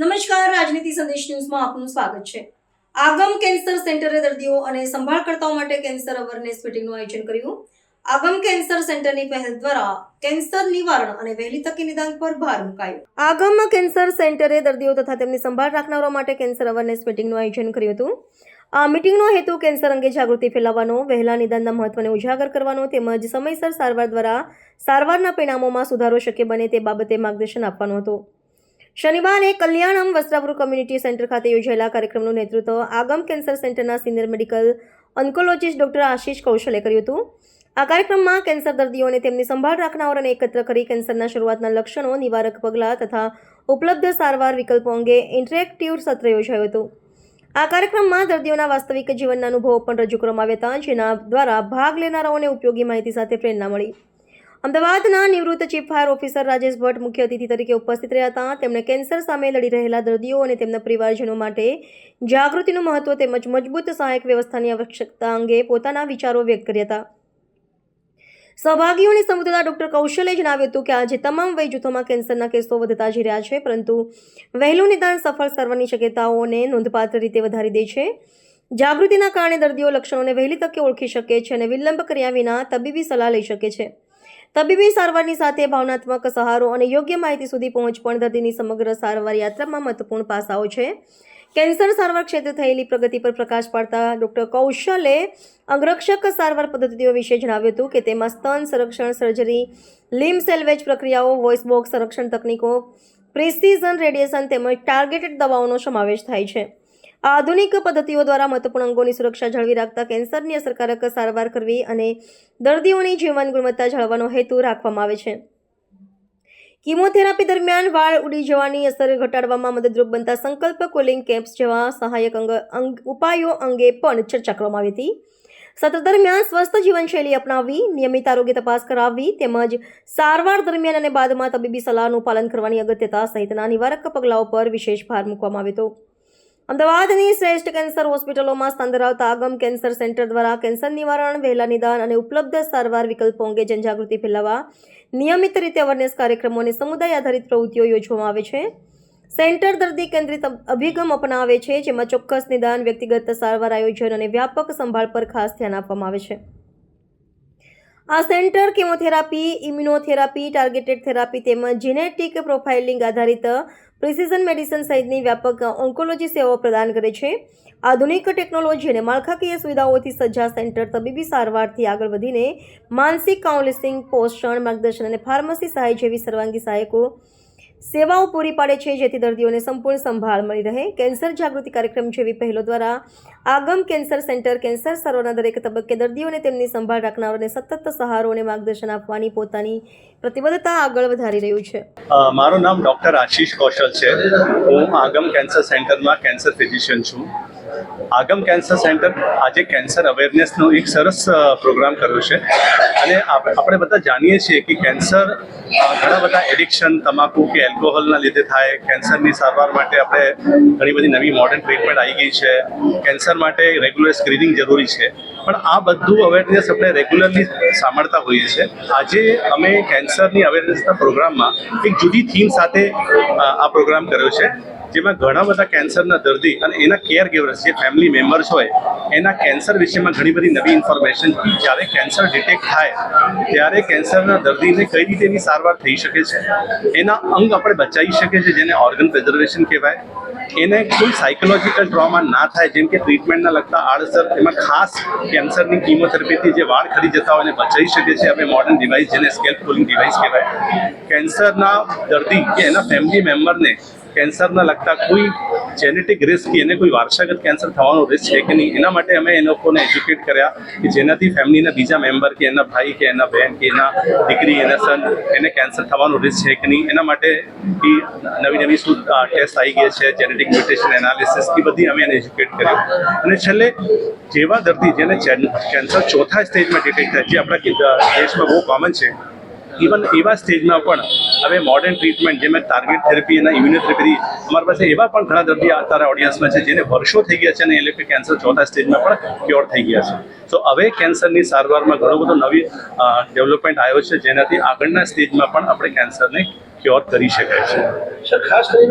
નમસ્કાર, રાજનીતિ સંદેશ ન્યૂઝમાં આપનું સ્વાગત છે. આગમ કેન્સર સેન્ટરે દર્દીઓ અને સંભાળકર્તાઓ માટે કેન્સર અવેરનેસ મીટિંગનું આયોજન કર્યું. આગમ કેન્સર સેન્ટરની પહેલ દ્વારા કેન્સર નિવારણ અને વહેલી તકે નિદાન પર ભાર મુકાયો. આગમ કેન્સર સેન્ટરે દર્દીઓ તથા તેમની સંભાળ રાખનારાઓ માટે કેન્સર અવેરનેસ મીટિંગનું આયોજન કર્યું હતું. આ મીટિંગનો હેતુ કેન્સર અંગે જાગૃતિ ફેલાવવાનો, વહેલા નિદાનના મહત્વને ઉજાગર કરવાનો તેમજ સમયસર સારવાર દ્વારા સારવારના પરિણામોમાં સુધારો શક્ય બને તે બાબતે માર્ગદર્શન આપવાનો હતો. શનિવારે કલ્યાણમ વસ્ત્રાપુર કમ્યુનિટી સેન્ટર ખાતે યોજાયેલા કાર્યક્રમનું નેતૃત્વ આગમ કેન્સર સેન્ટરના senior medical oncologist doctor Ashish કૌશલે કર્યું હતું. આ કાર્યક્રમમાં કેન્સર દર્દીઓને તેમની સંભાળ રાખનારાઓને એકત્ર કરી કેન્સરના શરૂઆતના લક્ષણો, નિવારક પગલાં તથા ઉપલબ્ધ સારવાર વિકલ્પો અંગે ઇન્ટરેક્ટિવ સત્ર યોજાયું હતું. આ કાર્યક્રમમાં દર્દીઓના વાસ્તવિક જીવનના અનુભવો પણ રજૂ કરવામાં આવ્યા હતા, જેના દ્વારા ભાગ લેનારાઓને ઉપયોગી માહિતી સાથે પ્રેરણા મળી. અમદાવાદના નિવૃત્ત chief fire officer Rajesh Bhatt મુખ્ય અતિથિ તરીકે ઉપસ્થિત રહ્યા હતા. તેમણે કેન્સર સામે લડી રહેલા દર્દીઓ અને તેમના પરિવારજનો માટે જાગૃતિનું મહત્વ તેમજ મજબૂત સહાયક વ્યવસ્થાની આવશ્યકતા અંગે પોતાના વિચારો વ્યક્ત કર્યા હતા. સહભાગીઓને સંબોધતા ડોક્ટર કૌશલે જણાવ્યું હતું કે આજે તમામ વય જૂથોમાં કેન્સરના કેસો વધતા જઈ રહ્યા છે, પરંતુ વહેલું નિદાન સફળ સર્વની શક્યતાઓને નોંધપાત્ર રીતે વધારી દે છે. જાગૃતિના કારણે દર્દીઓ લક્ષણોને વહેલી તકે ઓળખી શકે છે અને વિલંબ કર્યા વિના તબીબી સલાહ લઈ શકે છે. તબીબી સારવારની સાથે ભાવનાત્મક સહારો અને યોગ્ય માહિતી સુધી પહોંચ પણ દર્દીની સમગ્ર સારવાર યાત્રામાં મહત્વપૂર્ણ પાસાઓ છે. કેન્સર સારવાર ક્ષેત્રે થયેલી પ્રગતિ પર પ્રકાશ પાડતા ડોક્ટર કૌશલે અંગરક્ષક સારવાર પદ્ધતિઓ વિશે જણાવ્યું હતું કે તેમાં સ્તન સંરક્ષણ, સર્જરી, લિમ સેલ્વેજ પ્રક્રિયાઓ, વોઇસ બોક્સ સંરક્ષણ તકનીકો, પ્રિસિઝન, રેડિયેશન તેમજ ટાર્ગેટેડ દવાઓનો સમાવેશ થાય છે. આધુનિક પદ્ધતિઓ દ્વારા મહત્વપૂર્ણ અંગોની સુરક્ષા જાળવી રાખતા કેન્સરની અસરકારક સારવાર કરવી અને દર્દીઓની જીવન ગુણવત્તા જાળવવાનો હેતુ રાખવામાં આવે છે. કિમોથેરાપી દરમિયાન વાળ ઉડી જવાની અસર ઘટાડવામાં મદદરૂપ બનતા સંકલ્પ કુલિંગ કેમ્પ્સ જેવા સહાયક અંગ, ઉપાયો અંગે પણ ચર્ચા કરવામાં આવી હતી. સત્ર દરમિયાન સ્વસ્થ જીવનશૈલી અપનાવવી, નિયમિત આરોગ્ય તપાસ કરાવવી તેમજ સારવાર દરમિયાન અને બાદમાં તબીબી સલાહનું પાલન કરવાની અગત્યતા સહિતના નિવારક પગલાઓ પર વિશેષ ભાર મૂકવામાં આવ્યો હતો. અમદાવાદની શ્રેષ્ઠ કેન્સર હોસ્પિટલોમાં સ્થાન ધરાવતા આગમ કેન્સર સેન્ટર દ્વારા કેન્સર નિવારણ, વહેલા નિદાન અને ઉપલબ્ધ સારવાર વિકલ્પો અંગે જનજાગૃતિ ફેલાવવા નિયમિત રીતે અવેરનેસ કાર્યક્રમો અને સમુદાય આધારિત પ્રવૃત્તિઓ યોજવામાં આવે છે. સેન્ટર દર્દી કેન્દ્રિત અભિગમ અપનાવે છે, જેમાં ચોક્કસ નિદાન, વ્યક્તિગત સારવાર આયોજન અને વ્યાપક સંભાળ પર ખાસ ધ્યાન આપવામાં આવે છે. આ centre chemotherapy, immunotherapy, targeted therapy તેમજ જીનેટિક પ્રોફાઇલિંગ આધારિત પ્રિસિઝન મેડિસિન સહિતની વ્યાપક ઓન્કોલોજી સેવાઓ પ્રદાન કરે છે. આધુનિક ટેકનોલોજી અને માળખાકીય સુવિધાઓથી સજ્જા સેન્ટર તબીબી સારવારથી આગળ વધીને માનસિક કાઉન્સેલિંગ પોષણ, માર્ગદર્શન અને ફાર્મસી સહાય જેવી સર્વાંગી સહાયકો સેવાઓ પૂરી પાડે છે, જેથી દર્દીઓને સંપૂર્ણ સંભાળ મળી રહે. કેન્સર જાગૃતિ કાર્યક્રમ જેવી પહેલો દ્વારા આગમ કેન્સર સેન્ટર, કેન્સર સર્વના દરેક તબક્કે દર્દીઓને તેમની સંભાળ રાખનારોને સતત સહારો અને માર્ગદર્શન આપવાની પોતાની પ્રતિબદ્ધતા આગળ વધારી રહ્યું છે. મારું નામ ડૉક્ટર આશીષ કૌશલ છે. હું આગમ કેન્સર સેન્ટરમાં કેન્સર ફિઝિશિયન છું. આગમ કેન્સર સેન્ટર આજે કેન્સર અવેરનેસનો એક સરસ પ્રોગ્રામ કર્યો છે. અને આપ- આપણે બધા જાણીએ છીએ કે કેન્સર ઘણા બધા એડિક્શન તમાકુ કે એલ્કોહોલના લીધે થાય કેન્સરની સારવાર માટે આપણે ઘણી બધી નવી મોડર્ન ટ્રીટમેન્ટ આવી ગઈ છે. કેન્સર માટે રેગ્યુલર સ્ક્રીનિંગ જરૂરી છે. પણ આ બધું અવેરનેસ આપણે રેગ્યુલરલી સાંભળતા હોઈએ છીએ. આજે અમે કેન્સરની અવેરનેસના પ્રોગ્રામમાં એક જુદી થીમ સાથે આ પ્રોગ્રામ કર્યો છે. જેમાં ઘણા બધા કેન્સરના દર્દી અને એના કેર ગિવર્સ જે ફેમિલી મેમ્બર્સ હોય, એના કેન્સર વિશેમાં ઘણી બધી નવી ઇન્ફોર્મેશન જ્યારે કેન્સર ડિટેક્ટ થાય, ત્યારે કેન્સરના દર્દીને કઈ રીતે એની સારવાર થઈ શકે છે? એના અંગ આપણે બચાવી શકીએ છીએ, જેને ઓર્ગન પ્રિઝર્વેશન કહેવાય. એને કોઈ સાયકોલોજીકલ ટ્રોમા ના થાય, જેમ કે ટ્રીટમેન્ટના લગતા આડસર એમાં ખાસ કેન્સરની કીમોથેરાપીથી જે વાળ ખરી જતા હોય એને બચાવી શકે છે આપણે મોડર્ન ડિવાઇસ જેને સ્કેલ્પ કુલિંગ ડિવાઇસ કહેવાય. કેન્સરના દર્દી કે એના ફેમિલી મેમ્બરને કેન્સરના લગતા કોઈ જેનેટિક રિસ્ક એને કોઈ વારસાગત કેન્સર થવાનો રિસ્ક છે કે નહીં, એના માટે અમે એ લોકોને એજ્યુકેટ કર્યા કે જેનાથી ફેમિલીના બીજા મેમ્બર કે એના ભાઈ કે એના બહેન કે એના દીકરી, એના સન એને કેન્સર થવાનો રિસ્ક છે કે નહીં, એના માટે એ નવી નવી શું ટેસ્ટ આવી ગઈ છે જેનેટિક મ્યુટેશન એનાલિસિસ એ બધી અમે એને એજ્યુકેટ કર્યું. અને છેલ્લે જેવા દર્દી જેને કેન્સર ચોથા સ્ટેજમાં ડિટેક્ટ થાય, જે આપણા દેશમાં બહુ કોમન છે ઇવન એવા સ્ટેજમાં પણ હવે મોડર્ન ટ્રીટમેન્ટ જેમાં ટાર્ગેટ થેરપી અને ઇમ્યુનોથેરપી અમારી પાસે એવા પણ ઘણા દર્દી અત્યારે ઓડિયન્સમાં છે જેને વર્ષો થઈ ગયા છે અને એ કેન્સર ચોથા સ્ટેજમાં પણ ક્યોર થઈ ગયા છે. તો હવે કેન્સરની સારવારમાં ઘણો બધો નવી ડેવલપમેન્ટ આવ્યો છે જેનાથી આગળના સ્ટેજમાં પણ આપણે કેન્સરને ક્યોર કરી શકાય છે. ખાસ કરીને